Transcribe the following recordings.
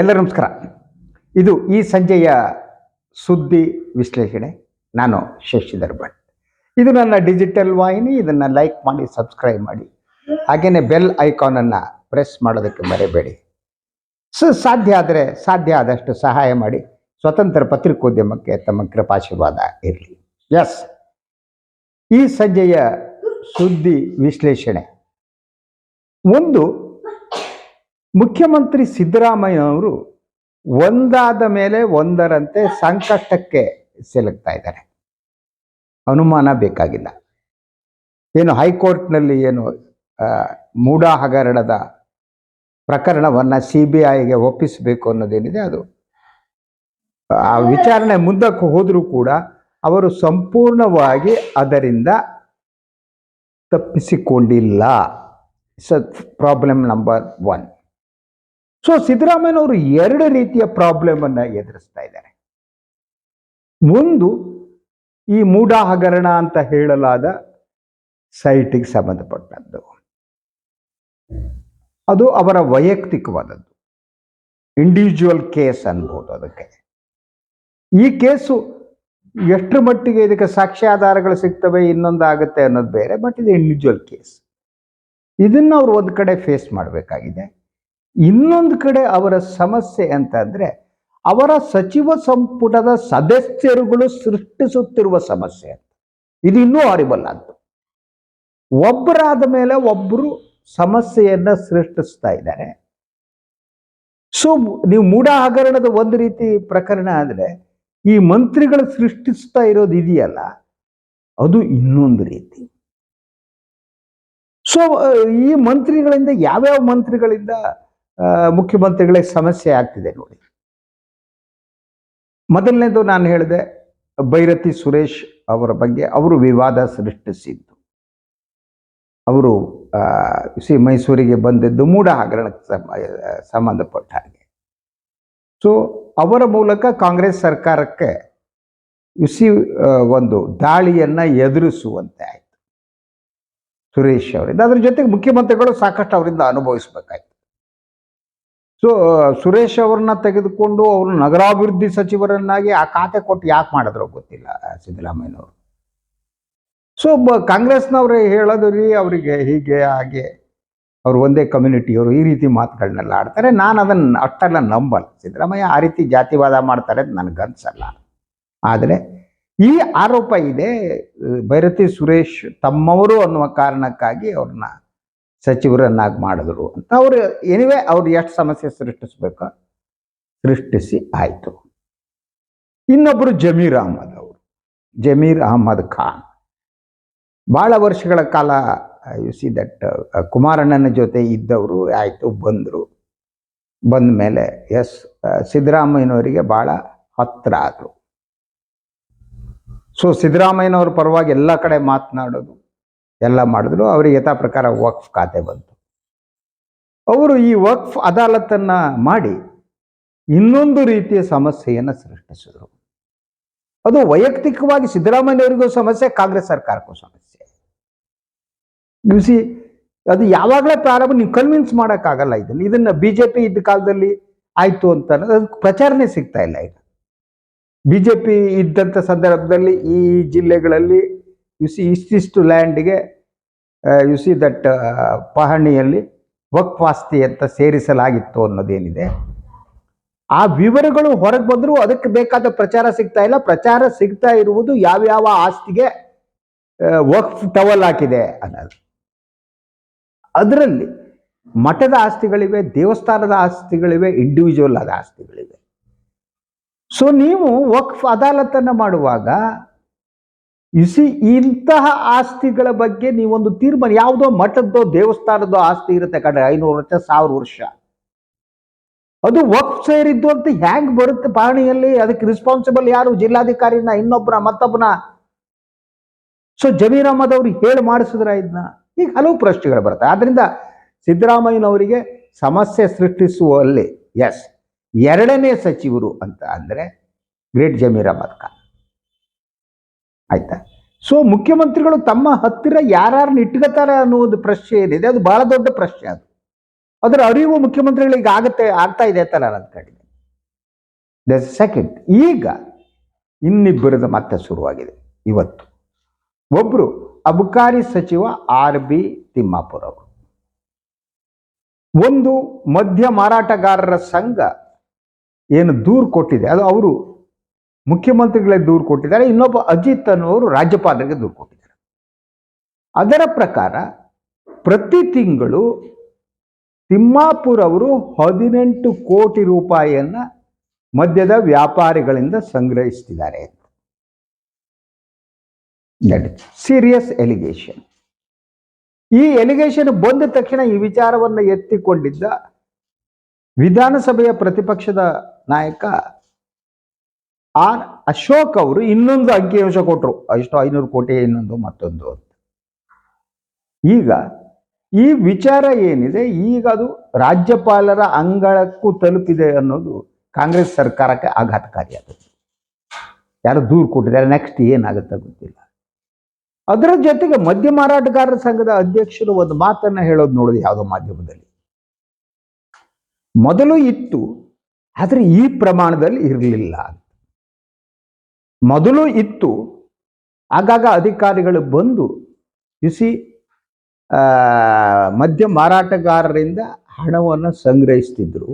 ಎಲ್ಲರೂ ನಮಸ್ಕಾರ. ಇದು ಈ ಸಂಜೆಯ ಸುದ್ದಿ ವಿಶ್ಲೇಷಣೆ. ನಾನು ಶಶಿಧರ್ ಭಟ್ ಇದು ನನ್ನ ಡಿಜಿಟಲ್ ವಾಹಿನಿ, ಇದನ್ನು ಲೈಕ್ ಮಾಡಿ, ಸಬ್ಸ್ಕ್ರೈಬ್ ಮಾಡಿ. ಹಾಗೆಯೇ ಬೆಲ್ ಐಕಾನನ್ನು ಪ್ರೆಸ್ ಮಾಡೋದಕ್ಕೆ ಮರೆಯಬೇಡಿ ಸೊ, ಸಾಧ್ಯ ಆದರೆ, ಸಾಧ್ಯ ಆದಷ್ಟು ಸಹಾಯ ಮಾಡಿ. ಸ್ವತಂತ್ರ ಪತ್ರಿಕೋದ್ಯಮಕ್ಕೆ ತಮ್ಮ ಕೃಪಾಶೀರ್ವಾದ ಇರಲಿ. ಎಸ್ ಈ ಸಂಜೆಯ ಸುದ್ದಿ ವಿಶ್ಲೇಷಣೆ. ಒಂದು ಮುಖ್ಯಮಂತ್ರಿ ಸಿದ್ದರಾಮಯ್ಯ ಅವರು ಒಂದಾದ ಮೇಲೆ ಒಂದರಂತೆ ಸಂಕಷ್ಟಕ್ಕೆ ಸಿಲುಕ್ತಾ ಇದ್ದಾರೆ. ಅನುಮಾನ ಬೇಕಾಗಿಲ್ಲ. ಏನು ಹೈಕೋರ್ಟ್ನಲ್ಲಿ ಏನು ಮೂಢ ಮೂಡಾ ಹಗರಣದ ಪ್ರಕರಣವನ್ನು ಸಿ ಬಿ ಐಗೆ ಒಪ್ಪಿಸಬೇಕು ಅನ್ನೋದೇನಿದೆ ಅದು. ಆ ವಿಚಾರಣೆ ಮುಂದಕ್ಕೆ ಹೋದರೂ ಕೂಡ ಅವರು ಸಂಪೂರ್ಣವಾಗಿ ಅದರಿಂದ ತಪ್ಪಿಸಿಕೊಂಡಿಲ್ಲ. ಸ ಪ್ರಾಬ್ಲಮ್ ನಂಬರ್ ಒನ್ ಸೊ ಸಿದ್ದರಾಮಯ್ಯನವರು ಎರಡು ರೀತಿಯ ಪ್ರಾಬ್ಲಮನ್ನು ಎದುರಿಸ್ತಾ ಇದ್ದಾರೆ. ಒಂದು, ಈ ಮೂಢ ಹಗರಣ ಅಂತ ಹೇಳಲಾದ ಸೈಟಿಗೆ ಸಂಬಂಧಪಟ್ಟದ್ದು. ಅದು ಅವರ ವೈಯಕ್ತಿಕವಾದದ್ದು. ಇಂಡಿವಿಜುವಲ್ ಕೇಸ್ ಅನ್ಬೋದು ಅದಕ್ಕೆ. ಈ ಕೇಸು ಎಷ್ಟರ ಮಟ್ಟಿಗೆ ಇದಕ್ಕೆ ಸಾಕ್ಷ್ಯಾಧಾರಗಳು ಸಿಗ್ತವೆ ಇನ್ನೊಂದು ಆಗುತ್ತೆ ಅನ್ನೋದು ಬೇರೆ ಬಟ್ ಇದು ಇಂಡಿವಿಜುವಲ್ ಕೇಸ್ ಇದನ್ನ ಅವರು ಒಂದು ಕಡೆ ಫೇಸ್ ಮಾಡಬೇಕಾಗಿದೆ. ಇನ್ನೊಂದು ಕಡೆ ಅವರ ಸಮಸ್ಯೆ ಅಂತಂದ್ರೆ ಅವರ ಸಚಿವ ಸಂಪುಟದ ಸದಸ್ಯರುಗಳು ಸೃಷ್ಟಿಸುತ್ತಿರುವ ಸಮಸ್ಯೆ ಅಂತ. ಇದು ಇನ್ನೂ ಹಾರಿಬಲ್ ಅಂತ. ಒಬ್ಬರಾದ ಮೇಲೆ ಒಬ್ಬರು ಸಮಸ್ಯೆಯನ್ನ ಸೃಷ್ಟಿಸ್ತಾ ಇದ್ದಾರೆ. ಸೊ ನೀವು ಮೂಢ ಹಗರಣದ ಒಂದು ರೀತಿ ಪ್ರಕರಣ ಆದರೆ ಈ ಮಂತ್ರಿಗಳು ಸೃಷ್ಟಿಸ್ತಾ ಇರೋದು ಇದೆಯಲ್ಲ, ಅದು ಇನ್ನೊಂದು ರೀತಿ. ಸೊ ಈ ಮಂತ್ರಿಗಳಿಂದ ಯಾವ್ಯಾವ ಮಂತ್ರಿಗಳಿಂದ ಮುಖ್ಯಮಂತ್ರಿಗಳಿಗೆ ಸಮಸ್ಯೆ ಆಗ್ತಿದೆ ನೋಡಿ. ಮೊದಲನೇದು ನಾನು ಹೇಳಿದೆ, ಭೈರತಿ ಸುರೇಶ್ ಅವರ ಬಗ್ಗೆ ಅವರು ವಿವಾದ ಸೃಷ್ಟಿಸಿದ್ದು. ಅವರು ಸಿ ಮೈಸೂರಿಗೆ ಬಂದಿದ್ದು ಮೂಢ ಹಗರಣಕ್ಕೆ ಸಂಬಂಧಪಟ್ಟ ಹಾಗೆ. ಸೊ ಅವರ ಮೂಲಕ ಕಾಂಗ್ರೆಸ್ ಸರ್ಕಾರಕ್ಕೆ ಸಿ ಒಂದು ದಾಳಿಯನ್ನ ಎದುರಿಸುವಂತೆ ಆಯ್ತು. ಸುರೇಶ್ ಅವರಿಂದ. ಅದ್ರ ಜೊತೆಗೆ ಮುಖ್ಯಮಂತ್ರಿಗಳು ಸಾಕಷ್ಟು ಅವರಿಂದ ಅನುಭವಿಸ್ಬೇಕಾಯ್ತು. ಸೊ ಸುರೇಶ್ ಅವ್ರನ್ನ ತೆಗೆದುಕೊಂಡು ಅವರು ನಗರಾಭಿವೃದ್ಧಿ ಸಚಿವರನ್ನಾಗಿ ಆ ಖಾತೆ ಕೊಟ್ಟು ಯಾಕೆ ಮಾಡಿದ್ರು ಗೊತ್ತಿಲ್ಲ ಸಿದ್ದರಾಮಯ್ಯನವರು. ಸೊ ಕಾಂಗ್ರೆಸ್ನವರು ಹೇಳೋದು ರೀ, ಅವರಿಗೆ ಹೀಗೆ ಹಾಗೆ, ಅವರು ಒಂದೇ ಕಮ್ಯುನಿಟಿಯವರು ಈ ರೀತಿ ಮಾತುಗಳನ್ನೆಲ್ಲ ಆಡ್ತಾರೆ. ನಾನು ಅದನ್ನು ಅಷ್ಟೆಲ್ಲ ನಂಬಲ್ಲ. ಸಿದ್ದರಾಮಯ್ಯ ಆ ರೀತಿ ಜಾತಿವಾದ ಮಾಡ್ತಾರೆ ಅಂತ ನನಗನ್ಸಲ್ಲ ಆದರೆ ಈ ಆರೋಪ ಇದೆ ಭೈರತಿ ಸುರೇಶ್ ತಮ್ಮವರು ಅನ್ನುವ ಕಾರಣಕ್ಕಾಗಿ ಅವ್ರನ್ನ ಸಚಿವರನ್ನಾಗಿ ಮಾಡಿದ್ರು ಅಂತ ಅವರು ಎನಿವೆ ಅವ್ರು ಎಷ್ಟು ಸಮಸ್ಯೆ ಸೃಷ್ಟಿಸ್ಬೇಕು? ಸೃಷ್ಟಿಸಿ ಆಯಿತು. ಇನ್ನೊಬ್ಬರು ಜಮೀರ್ ಅಹಮದ್ ಅವರು. ಜಮೀರ್ ಅಹಮದ್ ಖಾನ್. ಭಾಳ ವರ್ಷಗಳ ಕಾಲ ಯು ಸಿ ದಟ್ ಕುಮಾರಣ್ಣನ ಜೊತೆ ಇದ್ದವರು, ಆಯಿತು, ಬಂದರು. ಬಂದ ಮೇಲೆ ಎಸ್ ಸಿದ್ದರಾಮಯ್ಯನವರಿಗೆ ಭಾಳ ಹತ್ರ ಆದರು. ಸೊ ಸಿದ್ದರಾಮಯ್ಯನವ್ರ ಪರವಾಗಿ ಎಲ್ಲ ಕಡೆ ಮಾತನಾಡೋದು. ಎಲ್ಲ ಮಾಡಿದ್ರು, ಅವರಿಗೆ ಯಥಾ ಪ್ರಕಾರ ವಕ್ಫ್ ಖಾತೆ ಬಂತು. ಅವರು ಈ ವಕ್ಫ್ ಅದಾಲತನ್ನ ಮಾಡಿ ಇನ್ನೊಂದು ರೀತಿಯ ಸಮಸ್ಯೆಯನ್ನು ಸೃಷ್ಟಿಸಿದರು. ಅದು ವೈಯಕ್ತಿಕವಾಗಿ ಸಿದ್ದರಾಮಯ್ಯವರಿಗೂ ಸಮಸ್ಯೆ, ಕಾಂಗ್ರೆಸ್ ಸರ್ಕಾರಕ್ಕೂ ಸಮಸ್ಯೆ. ಸಿ ಅದು ಯಾವಾಗಲೇ ಪ್ರಾರಂಭ, ನೀವು ಕನ್ವಿನ್ಸ್ ಮಾಡೋಕ್ಕಾಗಲ್ಲ ಇದನ್ನು. ಇದನ್ನು ಬಿ ಜೆ ಪಿ ಇದ್ದ ಕಾಲದಲ್ಲಿ ಆಯಿತು ಅಂತ ಅದಕ್ಕೆ ಪ್ರಚಾರನೇ ಸಿಗ್ತಾ ಇಲ್ಲ ಈಗ. ಬಿ ಜೆ ಪಿ ಇದ್ದಂಥ ಸಂದರ್ಭದಲ್ಲಿ ಈ ಜಿಲ್ಲೆಗಳಲ್ಲಿ ಯು ಸಿ ಇಷ್ಟಿಷ್ಟು ಲ್ಯಾಂಡ್ಗೆ ಯು ಸಿ ದಟ್ ಪಹಣಿಯಲ್ಲಿ ವಕ್ಫಾಸ್ತಿ ಅಂತ ಸೇರಿಸಲಾಗಿತ್ತು ಅನ್ನೋದೇನಿದೆ. ಆ ವಿವರಗಳು ಹೊರಗೆ ಬಂದರೂ ಅದಕ್ಕೆ ಬೇಕಾದ ಪ್ರಚಾರ ಸಿಗ್ತಾ ಇಲ್ಲ. ಪ್ರಚಾರ ಸಿಗ್ತಾ ಇರುವುದು ಯಾವ್ಯಾವ ಆಸ್ತಿಗೆ ಆ, ವಕ್ಫ್ ಟವಲ್ ಹಾಕಿದೆ ಅನ್ನೋದು. ಅದರಲ್ಲಿ ಮಠದ ಆಸ್ತಿಗಳಿವೆ ದೇವಸ್ಥಾನದ ಆಸ್ತಿಗಳಿವೆ ಇಂಡಿವಿಜುವಲ್ ಆದ ಆಸ್ತಿಗಳಿವೆ. ಸೊ ನೀವು ವಕ್ಫ್ ಅದಾಲತನ್ನು ಮಾಡುವಾಗ ಇಸಿ ಇಂತಹ ಆಸ್ತಿಗಳ ಬಗ್ಗೆ ನೀವೊಂದು ತೀರ್ಮಾನ, ಯಾವುದೋ ಮಠದ್ದೋ ದೇವಸ್ಥಾನದೋ ಆಸ್ತಿ ಇರುತ್ತೆ ಕಡೆ ಐನೂರು ವರ್ಷ, ಸಾವಿರ ವರ್ಷ. ಅದು ವಕ್ಫ್ ಸೇರಿದ್ದು ಅಂತ ಹ್ಯಾಂಗ್ ಬರುತ್ತೆ ಪಾಣಿಯಲ್ಲಿ? ಅದಕ್ಕೆ ರೆಸ್ಪಾನ್ಸಿಬಲ್ ಯಾರು? ಜಿಲ್ಲಾಧಿಕಾರಿನ ಇನ್ನೊಬ್ಬರ ಮತ್ತೊಬ್ಬನ ಸೊ ಜಮೀರ್ ಅಹಮದ್ ಅವ್ರು ಹೇಳಿ ಮಾಡಿಸಿದ್ರ ಇದನ್ನ ಈಗ ಹಲವು ಪ್ರಶ್ನೆಗಳು ಬರುತ್ತೆ. ಆದ್ರಿಂದ ಸಿದ್ದರಾಮಯ್ಯನವರಿಗೆ ಸಮಸ್ಯೆ ಸೃಷ್ಟಿಸುವಲ್ಲಿ ಎಸ್ ಎರಡನೇ ಸಚಿವರು ಅಂತ ಅಂದ್ರೆ ಗ್ರೇಟ್ ಜಮೀರ್ ಅಹಮದ್ ಖಾನ್ ಆಯ್ತಾ? ಸೊ ಮುಖ್ಯಮಂತ್ರಿಗಳು ತಮ್ಮ ಹತ್ತಿರ ಯಾರ್ಯಾರನ್ನ ಇಟ್ಕೋತಾರೆ ಅನ್ನೋದು ಪ್ರಶ್ನೆ ಏನಿದೆ? ಅದು ಬಹಳ ದೊಡ್ಡ ಪ್ರಶ್ನೆ ಅದು. ಅದರ ಅರಿವು ಮುಖ್ಯಮಂತ್ರಿಗಳಿಗೆ ಆಗುತ್ತೆ, ಆಗ್ತಾ ಇದೆ ಅಂತ ನಾನು ಅಂದ್ಕೊಂಡಿದ್ದೆ ದ ಸೆಕೆಂಡ್ ಈಗ ಇನ್ನಿಬ್ಬರದ ಮತ್ತೆ ಶುರುವಾಗಿದೆ. ಇವತ್ತು ಒಬ್ರು ಅಬಕಾರಿ ಸಚಿವ ಆರ್ ಬಿ ತಿಮ್ಮಾಪುರ ಅವರು ಒಂದು ಮದ್ಯ ಮಾರಾಟಗಾರರ ಸಂಘ ಏನು ದೂರು ಕೊಟ್ಟಿದೆ. ಅದು ಅವರು ಮುಖ್ಯಮಂತ್ರಿಗಳಿಗೆ ದೂರು ಕೊಟ್ಟಿದ್ದಾರೆ, ಇನ್ನೊಬ್ಬ ಅಜಿತ್ ಅನ್ನೋರು ರಾಜ್ಯಪಾಲರಿಗೆ ದೂರು ಕೊಟ್ಟಿದ್ದಾರೆ. ಅದರ ಪ್ರಕಾರ ಪ್ರತಿ ತಿಂಗಳು ತಿಮ್ಮಾಪುರ್ ಅವರು ಹದಿನೆಂಟು ಕೋಟಿ ರೂಪಾಯಿಯನ್ನ ಮದ್ಯದ ವ್ಯಾಪಾರಿಗಳಿಂದ ಸಂಗ್ರಹಿಸ್ತಿದ್ದಾರೆ ಸೀರಿಯಸ್ ಎಲಿಗೇಷನ್ ಈ ಎಲಿಗೇಷನ್ ಬಂದ ತಕ್ಷಣ ಈ ವಿಚಾರವನ್ನು ಎತ್ತಿಕೊಂಡಿದ್ದ ವಿಧಾನಸಭೆಯ ಪ್ರತಿಪಕ್ಷದ ನಾಯಕ ಆರ್ ಅಶೋಕ್ ಅವರು ಇನ್ನೊಂದು ಅಂಕಿಅಂಶ ಕೊಟ್ಟರು ಎಷ್ಟು ಐನೂರು ಕೋಟಿ, ಇನ್ನೊಂದು ಮತ್ತೊಂದು ಅಂತ. ಈಗ ಈ ವಿಚಾರ ಏನಿದೆ, ಈಗ ಅದು ರಾಜ್ಯಪಾಲರ ಅಂಗಳಕ್ಕೂ ತಲುಪಿದೆ ಅನ್ನೋದು ಕಾಂಗ್ರೆಸ್ ಸರ್ಕಾರಕ್ಕೆ ಆಘಾತಕಾರಿಯಾಗುತ್ತೆ ಯಾರು ದೂರು ಕೊಟ್ಟಿದ್ದಾರೆ ನೆಕ್ಸ್ಟ್ ಏನಾಗುತ್ತೆ ಗೊತ್ತಿಲ್ಲ. ಅದರ ಜೊತೆಗೆ ಮದ್ಯ ಮಾರಾಟಗಾರರ ಸಂಘದ ಅಧ್ಯಕ್ಷರು ಒಂದು ಮಾತನ್ನ ಹೇಳೋದು ನೋಡೋದು ಯಾವುದೋ ಮಾಧ್ಯಮದಲ್ಲಿ. ಮೊದಲು ಇತ್ತು, ಆದರೆ ಈ ಪ್ರಮಾಣದಲ್ಲಿ ಇರಲಿಲ್ಲ ಮೊದಲು ಇತ್ತು. ಆಗಾಗ ಅಧಿಕಾರಿಗಳು ಬಂದು ಬಿಸಿ ಮದ್ಯ ಮಾರಾಟಗಾರರಿಂದ ಹಣವನ್ನು ಸಂಗ್ರಹಿಸ್ತಿದ್ರು,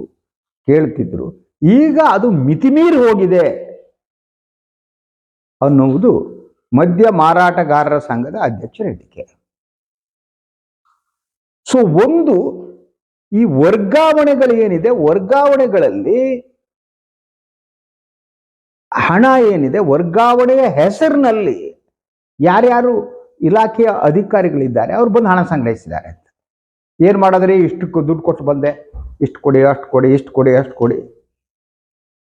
ಕೇಳ್ತಿದ್ರು. ಈಗ ಅದು ಮಿತಿಮೀರಿ ಹೋಗಿದೆ. ಅನ್ನುವುದು ಮದ್ಯ ಮಾರಾಟಗಾರರ ಸಂಘದ ಅಧ್ಯಕ್ಷರ ಹೇಳಿಕೆ ಸೊ ಒಂದು ಈ ವರ್ಗಾವಣೆಗಳು ಏನಿದೆ ವರ್ಗಾವಣೆಗಳಲ್ಲಿ ಹಣ ಏನಿದೆ, ವರ್ಗಾವಣೆಯ ಹೆಸರಿನಲ್ಲಿ ಯಾರ್ಯಾರು ಇಲಾಖೆಯ ಅಧಿಕಾರಿಗಳಿದ್ದಾರೆ, ಅವ್ರು ಬಂದು ಹಣ ಸಂಗ್ರಹಿಸಿದ್ದಾರೆ ಅಂತ. ಏನು ಮಾಡಿದ್ರೆ? ಇಷ್ಟು ದುಡ್ಡು ಕೊಟ್ಟು ಬಂದೆ. ಇಷ್ಟು ಕೊಡಿ, ಅಷ್ಟು ಕೊಡಿ, ಇಷ್ಟು ಕೊಡಿ, ಅಷ್ಟು ಕೊಡಿ.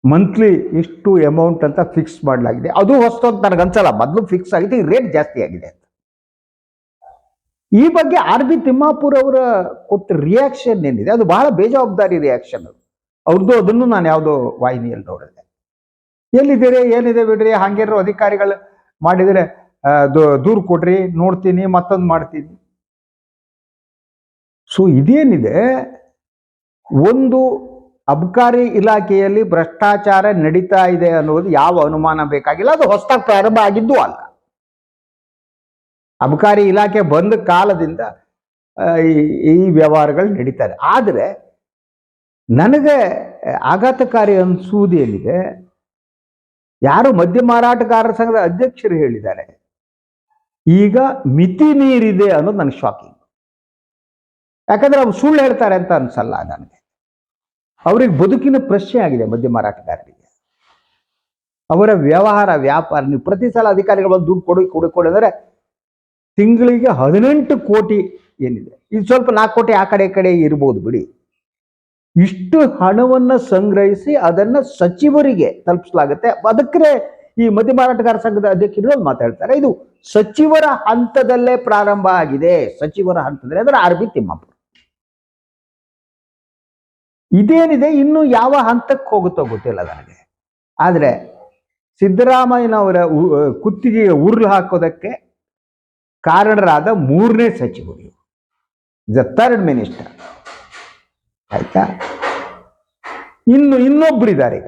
ಮಂತ್ಲಿ ಇಷ್ಟು ಅಮೌಂಟ್ ಅಂತ ಫಿಕ್ಸ್ ಮಾಡಲಾಗಿದೆ. ಅದು ಅಂತ ನನಗನ್ಸಲ್ಲ ಮೊದಲು ಫಿಕ್ಸ್ ಆಗಿದೆ ಈ ರೇಟ್ ಜಾಸ್ತಿ ಆಗಿದೆ ಅಂತ. ಈ ಬಗ್ಗೆ ಆರ್ ಬಿ ತಿಮ್ಮಾಪುರ್ ಅವರ ಕೊಟ್ಟ ರಿಯಾಕ್ಷನ್ ಏನಿದೆ? ಅದು ಬಹಳ ಬೇಜವಾಬ್ದಾರಿ ರಿಯಾಕ್ಷನ್ ಅದು. ಅವ್ರದ್ದು ಅದನ್ನು ನಾನು ಯಾವುದೋ ವಾಹಿನಿಯಲ್ಲಿ ನೋಡಿದೆ. ಎಲ್ಲಿದ್ದೀರಿ? ಏನಿದೆ ಬಿಡ್ರಿ? ಹಂಗಿರೋ ಅಧಿಕಾರಿಗಳು ಮಾಡಿದರೆ ದೂರು ಕೊಡ್ರಿ, ನೋಡ್ತೀನಿ, ಮತ್ತೊಂದು ಮಾಡ್ತೀನಿ. ಸೊ ಇದೇನಿದೆ? ಒಂದು ಅಬಕಾರಿ ಇಲಾಖೆಯಲ್ಲಿ ಭ್ರಷ್ಟಾಚಾರ ನಡೀತಾ ಇದೆ ಅನ್ನೋದು ಯಾವ ಅನುಮಾನ ಬೇಕಾಗಿಲ್ಲ. ಅದು ಹೊಸದಾಗಿ ಪ್ರಾರಂಭ ಆಗಿದ್ದು ಅಲ್ಲ. ಅಬಕಾರಿ ಇಲಾಖೆ ಬಂದ ಕಾಲದಿಂದ ಈ ವ್ಯವಹಾರಗಳು ನಡೀತಾರೆ ಆದರೆ, ನನಗೆ ಆಘಾತಕಾರಿ ಅನಿಸುವುದು ಏನಿದೆ? ಯಾರು ಮದ್ಯ ಮಾರಾಟಗಾರರ ಸಂಘದ ಅಧ್ಯಕ್ಷರು ಹೇಳಿದ್ದಾರೆ. ಈಗ ಮಿತಿ ಮೀರಿದೆ ಅನ್ನೋದು ನನಗೆ ಶಾಕಿಂಗ್ ಯಾಕಂದ್ರೆ ಅವ್ರು ಸುಳ್ಳು ಹೇಳ್ತಾರೆ ಅಂತ ಅನ್ಸಲ್ಲ ನನಗೆ. ಅವ್ರಿಗೆ ಬದುಕಿನ ಪ್ರಶ್ನೆ ಆಗಿದೆ ಮದ್ಯ ಮಾರಾಟಗಾರರಿಗೆ. ಅವರ ವ್ಯವಹಾರ, ವ್ಯಾಪಾರ, ನೀವು ಪ್ರತಿ ಸಲ ಅಧಿಕಾರಿಗಳು ಬಂದು ದುಡ್ಡು ಕೊಡಿ ಕೊಡಿ ಕೊಡಿ ಅಂದ್ರೆ ತಿಂಗಳಿಗೆ ಹದಿನೆಂಟು ಕೋಟಿ ಏನಿದೆ. ಇದು ಸ್ವಲ್ಪ ನಾಲ್ಕು ಕೋಟಿ ಆ ಕಡೆ ಕಡೆ ಇರ್ಬೋದು ಬಿಡಿ. ಇಷ್ಟು ಹಣವನ್ನ ಸಂಗ್ರಹಿಸಿ ಅದನ್ನ ಸಚಿವರಿಗೆ ತಲುಪಿಸಲಾಗುತ್ತೆ. ಅದಕ್ಕೆ ಈ ಮದ್ಯ ಮಾರಾಟಗಾರ ಸಂಘದ ಅಧ್ಯಕ್ಷರು ಮಾತಾಡ್ತಾರೆ. ಇದು ಸಚಿವರ ಹಂತದಲ್ಲೇ ಪ್ರಾರಂಭ ಆಗಿದೆ. ಸಚಿವರ ಹಂತದಲ್ಲಿ ಅಂದ್ರೆ ಆರ್ ಬಿ ತಿಮ್ಮಪ್ಪ ಇದೇನಿದೆ? ಇನ್ನು ಯಾವ ಹಂತಕ್ಕೆ ಹೋಗುತ್ತೋ ಗೊತ್ತಿಲ್ಲ ನನಗೆ. ಆದರೆ ಸಿದ್ದರಾಮಯ್ಯನವರ ಕುತ್ತಿಗೆಗೆ ಉರುಳು ಹಾಕೋದಕ್ಕೆ ಕಾರಣರಾದ ಮೂರನೇ ಸಚಿವರು ದ ಥರ್ಡ್ ಮಿನಿಸ್ಟರ್ ಆಯ್ತಾ? ಇನ್ನು ಇನ್ನೊಬ್ರು ಇದ್ದಾರೆ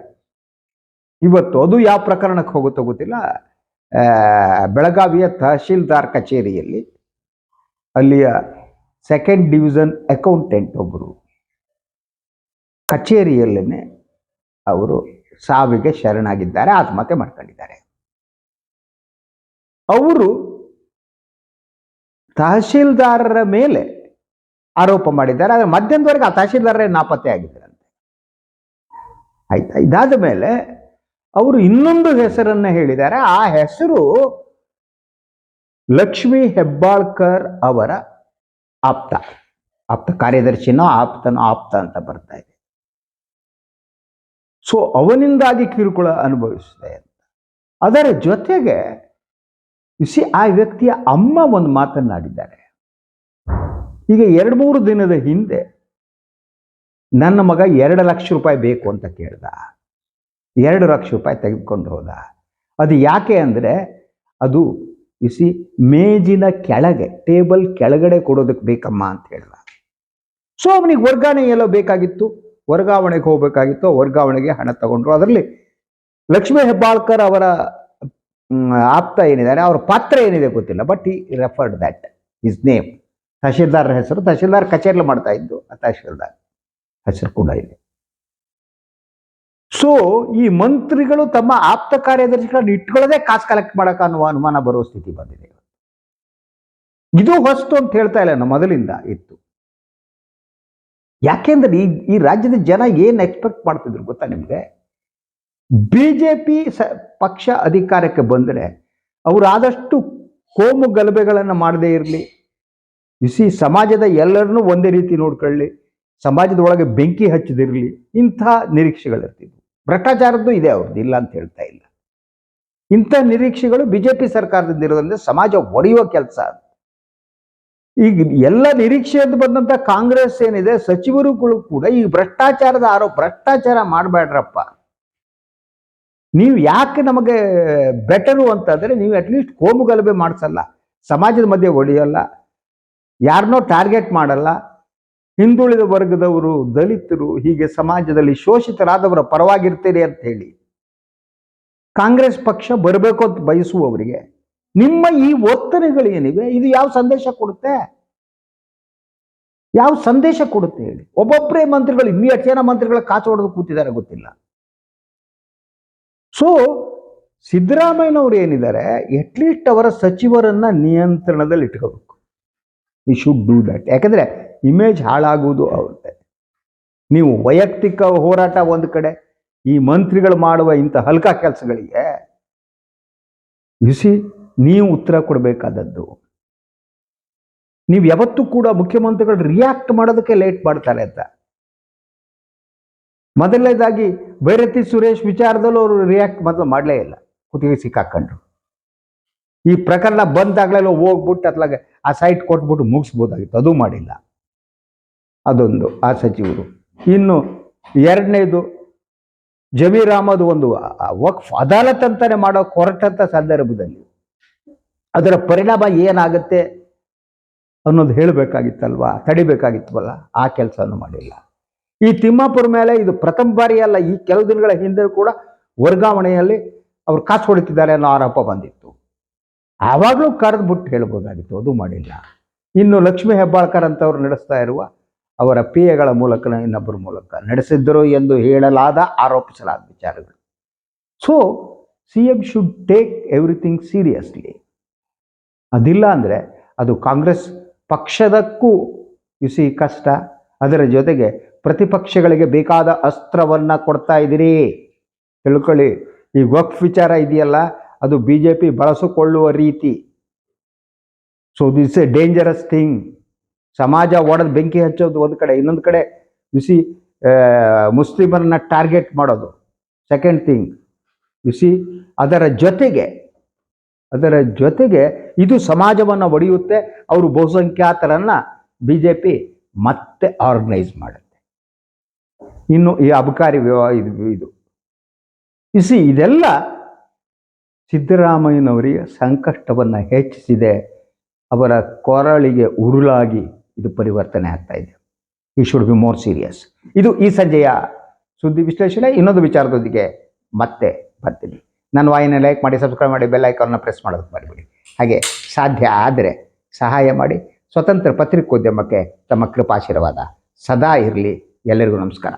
ಇವತ್ತು ಅದು ಯಾವ ಪ್ರಕರಣಕ್ಕೆ ಹೋಗುತ್ತೋ ಗೊತ್ತಿಲ್ಲ. ಬೆಳಗಾವಿಯ ತಹಶೀಲ್ದಾರ್ ಕಚೇರಿಯಲ್ಲಿ ಅಲ್ಲಿಯ ಸೆಕೆಂಡ್ ಡಿವಿಷನ್ ಅಕೌಂಟೆಂಟ್ ಒಬ್ಬರು ಕಚೇರಿಯಲ್ಲೇ ಅವರು ಸಾವಿಗೆ ಶರಣಾಗಿದ್ದಾರೆ, ಆತ್ಮಹತ್ಯೆ ಮಾಡ್ಕೊಂಡಿದ್ದಾರೆ. ಅವರು ತಹಶೀಲ್ದಾರರ ಮೇಲೆ ಆರೋಪ ಮಾಡಿದ್ದಾರೆ, ಆದರೆ ಮಧ್ಯಾಹ್ನದವರೆಗೆ ಆ ತಹಶೀಲ್ದಾರರೇ ನಾಪತ್ತೆ ಆಗಿದ್ದಾರಂತೆ ಆಯ್ತಾ, ಇದಾದ ಮೇಲೆ ಅವರು ಇನ್ನೊಂದು ಹೆಸರನ್ನ ಹೇಳಿದ್ದಾರೆ. ಆ ಹೆಸರು ಲಕ್ಷ್ಮಿ ಹೆಬ್ಬಾಳ್ಕರ್ ಅವರ ಆಪ್ತ. ಆಪ್ತ ಕಾರ್ಯದರ್ಶಿನೋ ಆಪ್ತನೋ, ಆಪ್ತ ಅಂತ ಬರ್ತಾ ಇದೆ. ಸೊ ಅವನಿಂದಾಗಿ ಕಿರುಕುಳ ಅನುಭವಿಸಿದೆ ಅಂತ. ಅದರ ಜೊತೆಗೆ ಸಿ ಆ ವ್ಯಕ್ತಿಯ ಅಮ್ಮ ಒಂದು ಮಾತನ್ನಾಡಿದ್ದಾರೆ. ಈಗ ಎರಡು ಮೂರು ದಿನದ ಹಿಂದೆ ನನ್ನ ಮಗ ಎರಡು ಲಕ್ಷ ರೂಪಾಯಿ ಬೇಕು ಅಂತ ಕೇಳ್ದ. ಎರಡು ಲಕ್ಷ ರೂಪಾಯಿ ತೆಗೆದುಕೊಂಡು ಹೋದ. ಅದು ಯಾಕೆ ಅಂದರೆ, ಅದು ಇಸಿ ಮೇಜಿನ ಕೆಳಗೆ, ಟೇಬಲ್ ಕೆಳಗಡೆ ಕೊಡೋದಕ್ಕೆ ಬೇಕಮ್ಮ ಅಂತ ಹೇಳ್ದ. ಸೊ ಅವನಿಗೆ ವರ್ಗಾವಣೆ ಎಲ್ಲೋ ಬೇಕಾಗಿತ್ತು. ವರ್ಗಾವಣೆಗೆ ಹೋಗಬೇಕಾಗಿತ್ತು. ವರ್ಗಾವಣೆಗೆ ಹಣ ತಗೊಂಡ್ರು. ಅದರಲ್ಲಿ ಲಕ್ಷ್ಮೀ ಹೆಬ್ಬಾಳ್ಕರ್ ಅವರ ಆಪ್ತ ಏನಿದ್ದಾರೆ, ಅವರ ಪಾತ್ರ ಏನಿದೆ ಗೊತ್ತಿಲ್ಲ ಬಟ್ ಈ referred that is name tahsildar ಹೆಸರು, ತಹಶೀಲ್ದಾರ್ ಕಚೇರಿ ಮಾಡ್ತಾ ಇದ್ದು ತಹಶೀಲ್ದಾರ್. ಹೆಸರು ಕೂಡ ಇದೆ. ಸೊ ಈ ಮಂತ್ರಿಗಳು ತಮ್ಮ ಆಪ್ತ ಕಾರ್ಯದರ್ಶಿಗಳನ್ನು ಇಟ್ಕೊಳ್ಳದೆ ಕಾಸು ಕಲೆಕ್ಟ್ ಮಾಡಕ್ಕೆ ಅನ್ನುವ ಅನುಮಾನ ಬರುವ ಸ್ಥಿತಿ ಬಂದಿದೆ ಇದು ಹೊಸ್ತು ಅಂತ ಹೇಳ್ತಾ ಇಲ್ಲ ನಮ್ಮ ಮೊದಲಿಂದ ಇತ್ತು. ಯಾಕೆಂದ್ರೆ ಈ ಈ ರಾಜ್ಯದ ಜನ ಏನ್ ಎಕ್ಸ್ಪೆಕ್ಟ್ ಮಾಡ್ತಿದ್ರು ಗೊತ್ತಾ ನಿಮ್ಗೆ? ಬಿಜೆಪಿ ಸ, ಪಕ್ಷ ಅಧಿಕಾರಕ್ಕೆ ಬಂದರೆ ಅವರು ಆದಷ್ಟು ಕೋಮು ಗಲಭೆಗಳನ್ನು ಮಾಡದೇ ಇರಲಿ. ಬಿಸಿ ಸಮಾಜದ ಎಲ್ಲರನ್ನೂ ಒಂದೇ ರೀತಿ ನೋಡ್ಕೊಳ್ಳಿ. ಸಮಾಜದ ಒಳಗೆ ಬೆಂಕಿ ಹಚ್ಚದಿರಲಿ, ಇಂಥ ನಿರೀಕ್ಷೆಗಳಿರ್ತಿದ್ವು. ಭ್ರಷ್ಟಾಚಾರದ್ದು ಇದೆ ಅವ್ರದ್ದು, ಇಲ್ಲ ಅಂತ ಹೇಳ್ತಾ ಇಲ್ಲ. ಇಂಥ ನಿರೀಕ್ಷೆಗಳು ಬಿಜೆಪಿ ಸರ್ಕಾರದಿಂದ ಇರೋದ್ರಿಂದ ಸಮಾಜ ಒಡೆಯುವ ಕೆಲಸ ಈಗ ಎಲ್ಲ ನಿರೀಕ್ಷೆಯಿಂದ ಬಂದಂತ ಕಾಂಗ್ರೆಸ್ ಏನಿದೆ ಸಚಿವರುಗಳು ಕೂಡ ಈ ಭ್ರಷ್ಟಾಚಾರದ ಆರೋಪ, ಭ್ರಷ್ಟಾಚಾರ ಮಾಡಬೇಡ್ರಪ್ಪ ನೀವು ಯಾಕೆ ನಮಗೆ ಬೆಟರು ಅಂತಂದರೆ ನೀವು ಅಟ್ಲೀಸ್ಟ್ ಕೋಮು ಗಲಭೆ ಮಾಡಿಸಲ್ಲ. ಸಮಾಜದ ಮಧ್ಯೆ ಒಡೆಯಲ್ಲ. ಯಾರನ್ನೋ ಟಾರ್ಗೆಟ್ ಮಾಡಲ್ಲ. ಹಿಂದುಳಿದ ವರ್ಗದವರು ದಲಿತರು ಹೀಗೆ ಸಮಾಜದಲ್ಲಿ ಶೋಷಿತರಾದವರ ಪರವಾಗಿರ್ತೀರಿ ಅಂತ ಹೇಳಿ ಕಾಂಗ್ರೆಸ್ ಪಕ್ಷ ಬರಬೇಕು ಅಂತ ಬಯಸುವವರಿಗೆ ನಿಮ್ಮ ಈ ಒತ್ತಡಗಳೇನಿವೆ ಇದು ಯಾವ ಸಂದೇಶ ಕೊಡುತ್ತೆ? ಯಾವ ಸಂದೇಶ ಕೊಡುತ್ತೆ ಹೇಳಿ? ಒಬ್ಬೊಬ್ಬರೇ ಮಂತ್ರಿಗಳು ಇನ್ನೂ ಜನ ಮಂತ್ರಿಗಳ ಕಾಚು ಹೊಡೆದು ಕೂತಿದ್ದಾರೆ ಗೊತ್ತಿಲ್ಲ. ಸೊ ಸಿದ್ದರಾಮಯ್ಯನವರು ಏನಿದ್ದಾರೆ? ಅಟ್ಲೀಸ್ಟ್ ಅವರ ಸಚಿವರನ್ನ ನಿಯಂತ್ರಣದಲ್ಲಿ ಇಟ್ಕೋಬೇಕು ವಿ ಶುಡ್ ಡೂ ದಟ್ ಯಾಕಂದ್ರೆ ಇಮೇಜ್ ಹಾಳಾಗುವುದು ಅವ್ರದ್ದೇ. ನೀವು ವೈಯಕ್ತಿಕ ಹೋರಾಟ ಒಂದು ಕಡೆ, ಈ ಮಂತ್ರಿಗಳು ಮಾಡುವ ಇಂಥ ಹಲ್ಕ ಕೆಲಸಗಳಿಗೆ ಬಿಸಿ ನೀವು ಉತ್ತರ ಕೊಡಬೇಕಾದದ್ದು. ನೀವು ಯಾವತ್ತೂ ಕೂಡ ಮುಖ್ಯಮಂತ್ರಿಗಳು ರಿಯಾಕ್ಟ್ ಮಾಡೋದಕ್ಕೆ ಲೇಟ್ ಮಾಡ್ತಾರೆ ಅಂತ. ಮೊದಲನೇದಾಗಿ ಭೈರತಿ ಸುರೇಶ್ ವಿಚಾರದಲ್ಲೂ ಅವರು ರಿಯಾಕ್ಟ್ ಮೊದಲು ಮಾಡಲೇ ಇಲ್ಲ. ಕುತ್ತಿಗೆ ಸಿಕ್ಕಾಕೊಂಡ್ರು. ಈ ಪ್ರಕರಣ ಬಂದಾಗಲೆಲ್ಲ ಹೋಗ್ಬಿಟ್ಟು ಅದ್ಲಾಗೆ ಆ ಸೈಟ್ ಕೊಟ್ಬಿಟ್ಟು ಮುಗಿಸ್ಬೋದಾಗಿತ್ತು, ಅದು ಮಾಡಿಲ್ಲ. ಅದೊಂದು ಆ ಸಚಿವರು. ಇನ್ನು ಎರಡನೇದು ಜಮೀರ್ ಅಹಮದ್ ಒಂದು ವಕ್ಫ್ ಅದಾಲತ್ ಅಂತಾನೆ ಮಾಡೋ ಹೊರಟಂತ ಸಂದರ್ಭದಲ್ಲಿ ಅದರ ಪರಿಣಾಮ ಏನಾಗುತ್ತೆ ಅನ್ನೋದು ಹೇಳಬೇಕಾಗಿತ್ತಲ್ವಾ? ತಡಿಬೇಕಾಗಿತ್ತವಲ್ಲ ಆ ಕೆಲಸವನ್ನು ಮಾಡಿಲ್ಲ. ಈ ತಿಮ್ಮಾಪುರ ಮೇಲೆ ಇದು ಪ್ರಥಮ ಬಾರಿ ಅಲ್ಲ ಈ ಕೆಲವು ದಿನಗಳ ಹಿಂದೆ ಕೂಡ ವರ್ಗಾವಣೆಯಲ್ಲಿ ಅವರು ಕಾಸು ಹೊಡಿತಿದ್ದಾರೆ ಅನ್ನೋ ಆರೋಪ ಬಂದಿತ್ತು. ಆವಾಗಲೂ ಕರೆದ್ಬಿಟ್ಟು ಹೇಳ್ಬೋದಾಗಿತ್ತು, ಅದು ಮಾಡಿಲ್ಲ. ಇನ್ನು ಲಕ್ಷ್ಮೀ ಹೆಬ್ಬಾಳ್ಕರ್ ಅಂತವ್ರು ನಡೆಸ್ತಾ ಇರುವ ಅವರ ಪಿ ಎಗಳ ಮೂಲಕ ಇನ್ನೊಬ್ಬರ ಮೂಲಕ ನಡೆಸಿದ್ದರು ಎಂದು ಹೇಳಲಾದ ಆರೋಪಿಸಲಾದ ವಿಚಾರಗಳು. So C M should take everything seriously ಅದಿಲ್ಲ ಅಂದರೆ ಅದು ಕಾಂಗ್ರೆಸ್ ಪಕ್ಷದಕ್ಕೂ ಇಸಿ ಕಷ್ಟ. ಅದರ ಜೊತೆಗೆ ಪ್ರತಿಪಕ್ಷಗಳಿಗೆ ಬೇಕಾದ ಅಸ್ತ್ರವನ್ನು ಕೊಡ್ತಾ ಇದ್ದೀರಿ. ತಿಳ್ಕೊಳ್ಳಿ, ಈ ವಕ್ಫ್ ವಿಚಾರ ಇದೆಯಲ್ಲ, ಅದು ಬಿ ಜೆ ಪಿ ಬಳಸಿಕೊಳ್ಳುವ ರೀತಿ. So this a dangerous thing ಸಮಾಜ ಒಡೆದು ಬೆಂಕಿ ಹಚ್ಚೋದು ಒಂದು ಕಡೆ, ಇನ್ನೊಂದು ಕಡೆ ಬಿಸಿ ಮುಸ್ಲಿಮರನ್ನ ಟಾರ್ಗೆಟ್ ಮಾಡೋದು. ಸೆಕೆಂಡ್ ಥಿಂಗ್ ಸಿ ಅದರ ಜೊತೆಗೆ ಅದರ ಜೊತೆಗೆ ಇದು ಸಮಾಜವನ್ನು ಒಡೆಯುತ್ತೆ, ಅವರು ಬಹುಸಂಖ್ಯಾತರನ್ನ ಬಿ ಜೆ ಪಿ ಮತ್ತೆ ಆರ್ಗನೈಸ್ ಮಾಡುತ್ತೆ. ಇನ್ನು ಈ ಅಬಕಾರಿ ಇದು ಇದು. ಇಸಿ ಇದೆಲ್ಲ ಸಿದ್ದರಾಮಯ್ಯನವರಿಗೆ ಸಂಕಷ್ಟವನ್ನು ಹೆಚ್ಚಿಸಿದೆ. ಅವರ ಕೊರಳಿಗೆ ಉರುಳಾಗಿ ಇದು ಪರಿವರ್ತನೆ ಆಗ್ತಾ ಇದೆ. ಈ ಶುಡ್ ಬಿ ಮೋರ್ ಸೀರಿಯಸ್ ಇದು ಈ ಸಂಜೆಯ ಸುದ್ದಿ ವಿಶ್ಲೇಷಣೆ. ಇನ್ನೊಂದು ವಿಚಾರದೊಂದಿಗೆ ಮತ್ತೆ ಬರ್ತೀನಿ. ನನ್ನ ವಾಯಿನ ಲೈಕ್ ಮಾಡಿ ಸಬ್ಸ್ಕ್ರೈಬ್ ಮಾಡಿ ಬೆಲ್ ಐಕಾನ್ನ ಪ್ರೆಸ್ ಮಾಡೋದಕ್ಕೆ ಮರಿಬೇಡಿ. ಹಾಗೆ ಸಾಧ್ಯ ಆದರೆ ಸಹಾಯ ಮಾಡಿ. ಸ್ವತಂತ್ರ ಪತ್ರಿಕೋದ್ಯಮಕ್ಕೆ ತಮ್ಮ ಕೃಪಾಶೀರ್ವಾದ. ಸದಾ ಇರಲಿ. ಎಲ್ಲರಿಗೂ ನಮಸ್ಕಾರ.